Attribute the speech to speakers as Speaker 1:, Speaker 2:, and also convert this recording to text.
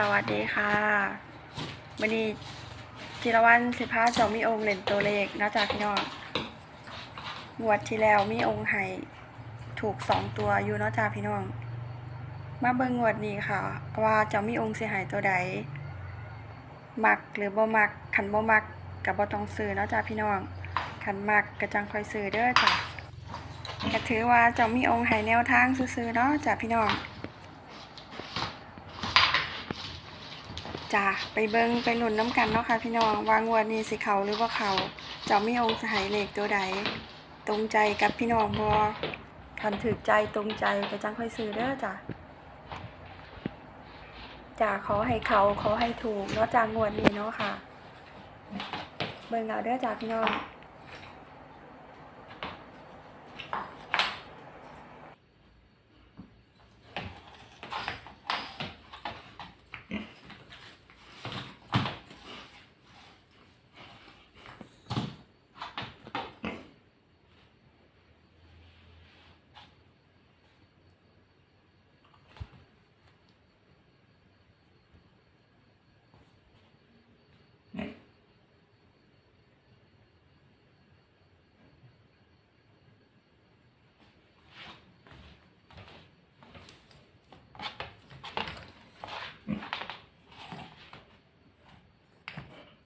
Speaker 1: สวัสดีค่ะวันนี้จิรวันสิพาจ้ามีองค์เล่นตัวเลขนอกจากพี่น้องงวดที่แล้วมีองค์ไห้ถูกสองตัวอยู่นอกจากพี่น้อง มาเบิ่งงวดนี้ค่ะ ว่าจ้ามีองค์สิใหายตัวใด มักหรือบ่มักคันบ่มักก็บ่ต้องซื้อนาะจ้าพี่น้องคันมักก็จังคอยซื้อเด้อจ้ะก็ถือว่าจ้ามีองค์ให้แนวทางซื่อๆเนาะจ้าพี่น้อง จ้าไปเบิงไปหลุนน้ำกันเนาะค่ะพี่น้องวางวดนี้สิเขาหรือว่าเขาเจ้ามีองค์สหายเหล็กตัวใด ตรงใจกับพี่น้องบอคันถือใจตรงใจก็จังค่อยซื้อเด้อจ้าจะขอให้เขาขอให้ถูกเนาะจากงวดนี้เนาะค่ะ เบิงเอาเด้อจากพี่น้อง